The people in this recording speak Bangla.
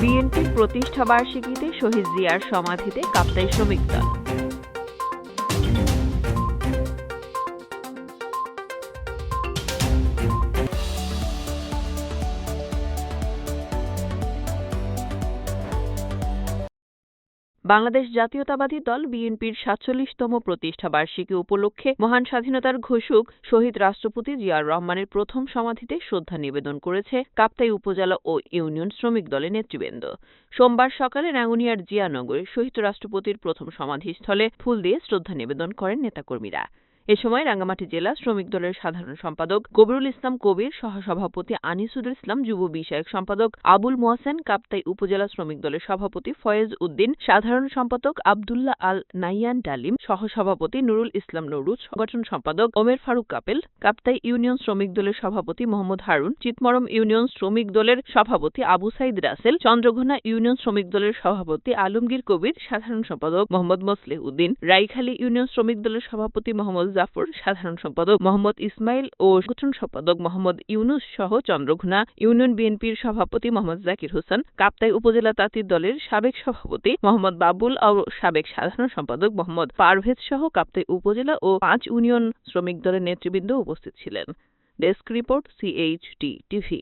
বিএনপির প্রতিষ্ঠাবার্ষিকীতে শহীদ জিয়ার সমাধিতে কাপ্তাই শ্রমিক দল। বাংলাদেশ জাতীয়তাবাদী দল বিএনপির সাতচল্লিশতম প্রতিষ্ঠা বার্ষিকী উপলক্ষে মহান স্বাধীনতার ঘোষক শহীদ রাষ্ট্রপতি জিয়াউর রহমানের প্রথম সমাধিতে শ্রদ্ধা নিবেদন করেছে কাপ্তাই উপজেলা ও ইউনিয়ন শ্রমিক দলের নেতৃবৃন্দ। সোমবার সকালে রাঙ্গুনিয়ার জিয়ানগরে শহীদ রাষ্ট্রপতির প্রথম সমাধিস্থলে ফুল দিয়ে শ্রদ্ধা নিবেদন করেন নেতাকর্মীরা। এ সময় রাঙ্গামাটি জেলা শ্রমিক দলের সাধারণ সম্পাদক কবিরুল ইসলাম কবির সহসভাপতি আনিসুল ইসলাম যুব বিষয়ক সম্পাদক আবুল মোহাসেন কাপ্তাই উপজেলা শ্রমিক দলের সভাপতি ফয়েজ উদ্দিন, সাধারণ সম্পাদক আবদুল্লাহ আল নাইয়ান ডালিম, সহসভাপতি নুরুল ইসলাম নুরুজ সংগঠন সম্পাদক ওমের ফারুক কাপেল, কাপ্তাই ইউনিয়ন শ্রমিক দলের সভাপতি মোহাম্মদ হারুন, চিতমরম ইউনিয়ন শ্রমিক দলের সভাপতি আবু সাইদ রাসেল, চন্দ্রঘোনা ইউনিয়ন শ্রমিক দলের সভাপতি আলমগীর কবির, সাধারণ সম্পাদক মোহাম্মদ মোসলেহ উদ্দিন রাইখালী ইউনিয়ন শ্রমিক দলের সভাপতি মোহাম্মদ জাফর, সাধারণ সম্পাদক মোহাম্মদ ইসমাইল ও সংগঠন সম্পাদক মোহাম্মদ ইউনুস সহ চন্দ্রঘোনা, ইউনিয়ন বিএনপির সভাপতি মোহাম্মদ জাকির হোসেন, কাপ্তাই উপজেলা তাঁতির দলের সাবেক সভাপতি মোহাম্মদ বাবুল ও সাবেক সাধারণ সম্পাদক মোহাম্মদ পারভেজ সহ কাপ্তাই উপজেলা ও পাঁচ ইউনিয়ন শ্রমিক দলের নেতৃবৃন্দ উপস্থিত ছিলেন। Desk report CHD TV